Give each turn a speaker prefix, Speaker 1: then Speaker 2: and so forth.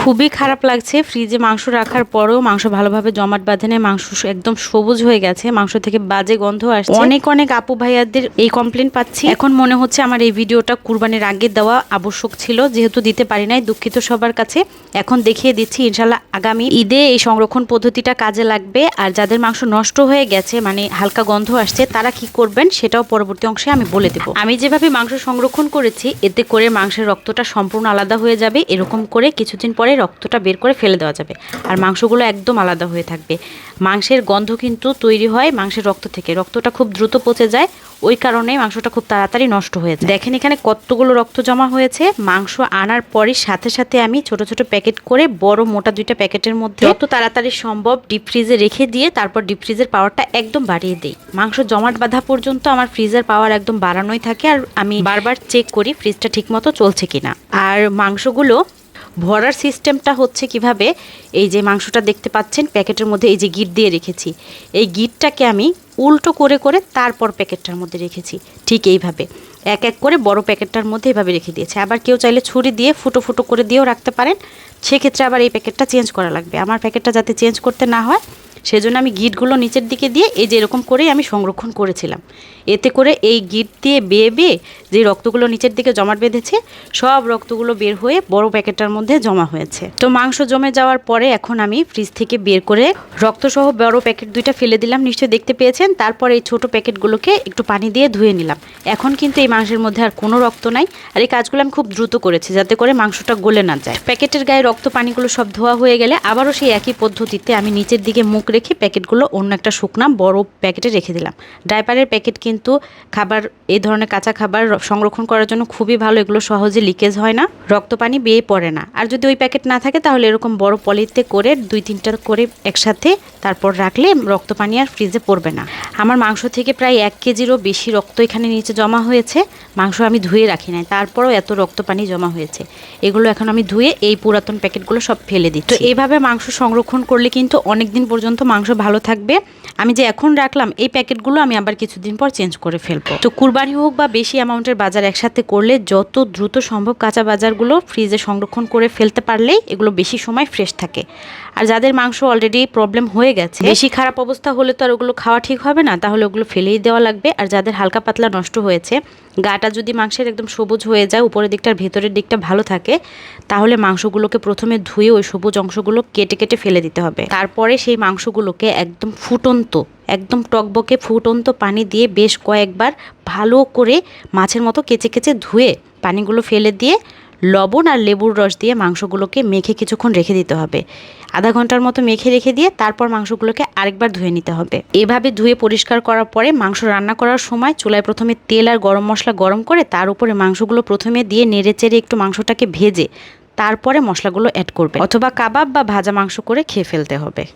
Speaker 1: খুবই খারাপ লাগছে। ফ্রিজে মাংস রাখার পরেও মাংস ভালোভাবে জমাট বাঁধে নেই মাংস একদম সবুজ হয়ে গেছে। মাংস থেকে বাজে গন্ধ আসছে। অনেক অনেক আপু ভাইয়াদের এই কমপ্লেন পাচ্ছি। এখন মনে হচ্ছে আমার এই ভিডিওটা কুরবানির আগে দেওয়া আবশ্যক ছিল যেহেতু দিতে পারি নাই দুঃখিত সবার কাছে। এখন দেখিয়ে দিচ্ছি ইনশাল্লাহ আগামী ঈদে এই সংরক্ষণ পদ্ধতিটা কাজে লাগবে। আর যাদের মাংস নষ্ট হয়ে গেছে মানে হালকা গন্ধ আসছে তারা কি করবেন সেটাও পরবর্তী অংশে আমি বলে দেবো। আমি যেভাবে মাংস সংরক্ষণ করেছি এতে করে মাংসের রক্তটা সম্পূর্ণ আলাদা হয়ে যাবে। এরকম করে কিছুদিন পরে রক্তটা বের করে ফেলে দেওয়া যাবে। আর মাংসগুলো একদম আলাদা হয়ে থাকবে। মাংসের গন্ধ কিন্তু তৈরি হয় মাংসের রক্ত থেকে। রক্তটা খুব দ্রুত পচে যায়। ওই কারণে মাংসটা খুব তাড়াতাড়ি নষ্ট হয়ে যায়। দেখেন এখানে কতগুলো রক্ত জমা হয়েছে। মাংস আনার পরই সাথে সাথে আমি ছোট ছোট প্যাকেট করে বড় মোটা দুইটা প্যাকেটের মধ্যে যত তাড়াতাড়ি সম্ভব ডিপ ফ্রিজে রেখে দিয়ে তারপর ডিপ ফ্রিজের পাওয়ারটা একদম বাড়িয়ে দিই। মাংস জমাট বাঁধা পর্যন্ত আমার ফ্রিজের পাওয়ার একদম বাড়ানোই থাকে। আর আমি বারবার চেক করি ফ্রিজটা ঠিকমতো চলছে কিনা। আর মাংসগুলো ভরার সিস্টেমটা হচ্ছে কীভাবে? এই যে মাংসটা দেখতে পাচ্ছেন, প্যাকেটের মধ্যে এই যে গিট দিয়ে রেখেছি। এই গিটটাকে আমি উল্টো করে করে তারপর প্যাকেটটার মধ্যে রেখেছি। ঠিক এইভাবে। এক এক করে বড় প্যাকেটটার মধ্যে এভাবে রেখে দিয়েছে। আবার কেউ চাইলে ছুরি দিয়ে ফুটো ফুটো করে দিয়েও রাখতে পারেন। সেক্ষেত্রে আবার এই প্যাকেটটা চেঞ্জ করা লাগবে। আমার প্যাকেটটা যাতে চেঞ্জ করতে না হয় সেজন্য আমি গিটগুলো নিচের দিকে দিয়ে এই যে এরকম করেই আমি সংরক্ষণ করেছিলাম। এতে করে এই গিট দিয়ে বেয়ে বেয়ে যে রক্তগুলো নিচের দিকে জমাট বেঁধেছে, সব রক্তগুলো বের হয়ে বড় প্যাকেটটার মধ্যে জমা হয়েছে। তো মাংস জমে যাওয়ার পরে এখন আমি ফ্রিজ থেকে বের করে রক্তসহ বড় প্যাকেট দুইটা ফেলে দিলাম, নিশ্চয়ই দেখতে পেয়েছেন। তারপর এই ছোট প্যাকেটগুলোকে একটু পানি দিয়ে ধুয়ে নিলাম। এখন কিন্তু এই মাংসের মধ্যে আর কোনো রক্ত নাই আর এই কাজগুলো আমি খুব দ্রুত করেছি যাতে করে মাংসটা গলে না যায়। প্যাকেটের গায়ে রক্ত পানিগুলো সব ধোয়া হয়ে গেলে আবারও সেই একই পদ্ধতিতে আমি নিচের দিকে মুখ রেখে প্যাকেটগুলো অন্য একটা শুকনা বড় প্যাকেটে রেখে দিলাম। ডাইপারের প্যাকেট কিন্তু খাবার এই ধরনের কাঁচা খাবার সংরক্ষণ করার জন্য খুবই ভালো। এগুলো সহজে লিকেজ হয় না রক্ত পানি বেয়ে পড়ে না। আর যদি ওই প্যাকেট না থাকে তাহলে এরকম বড় পলিতে করে দুই তিনটা করে একসাথে তারপর রাখলে রক্ত পানি আর ফ্রিজে পড়বে না। আমার মাংস থেকে প্রায় এক কেজিরও বেশি রক্ত এখানে নিচে জমা হয়েছে। মাংস আমি ধুয়ে রাখি নাই তারপরও এত রক্ত পানি জমা হয়েছে। এগুলো এখন আমি ধুয়ে এই পুরাতন প্যাকেটগুলো সব ফেলে দিই তো এইভাবে মাংস সংরক্ষণ করলে কিন্তু অনেক দিন পর্যন্ত মাংস ভালো থাকবে। আমি যে এখন রাখলাম, এই প্যাকেটগুলো আমি আবার কিছুদিন পর চেঞ্জ করে ফেলব। তো কুরবানি হোক বা বেশি অ্যামাউন্টের বাজার একসাথে করলে যত দ্রুত সম্ভব কাঁচা বাজারগুলো ফ্রিজে সংরক্ষণ করে ফেলতে পারলেই এগুলো বেশি সময় ফ্রেশ থাকে। আর যাদের মাংস অলরেডি প্রবলেম হয়ে গেছে, বেশি খারাপ অবস্থা হলে তো আর ওগুলো খাওয়া ঠিক হবে না, তাহলে ওগুলো ফেলেই দেওয়া লাগবে। আর যাদের হালকা পাতলা নষ্ট হয়েছে গাটা যদি মাংসের একদম সবুজ হয়ে যায়, উপরের দিকটার ভেতরের দিকটা ভালো থাকে, তাহলে মাংসগুলোকে প্রথমে ধুয়ে ওই সবুজ অংশগুলো কেটে কেটে ফেলে দিতে হবে। তারপরে সেই মাংসগুলোকে একদম ফুটন্ত, একদম টকবকে ফুটন্ত পানি দিয়ে বেশ কয়েকবার ভালো করে মাছের মতো কেচে কেচে ধুয়ে পানিগুলো ফেলে দিয়ে লবণ আর লেবুর রস দিয়ে মাংসগুলোকে মেখে কিছুক্ষণ রেখে দিতে হবে। আধা ঘণ্টার মতো মেখে রেখে দিয়ে তারপর মাংসগুলোকে আরেকবার ধুয়ে নিতে হবে। এভাবে ধুয়ে পরিষ্কার করার পরে মাংস রান্না করার সময় চুলায় প্রথমে তেল আর গরম মশলা গরম করে তার উপরে মাংসগুলো প্রথমে দিয়ে নেড়ে চেড়ে একটু মাংসটাকে ভেজে তারপরে মশলাগুলো অ্যাড করবে অথবা কাবাব বা ভাজা মাংস করে খেয়ে ফেলতে হবে।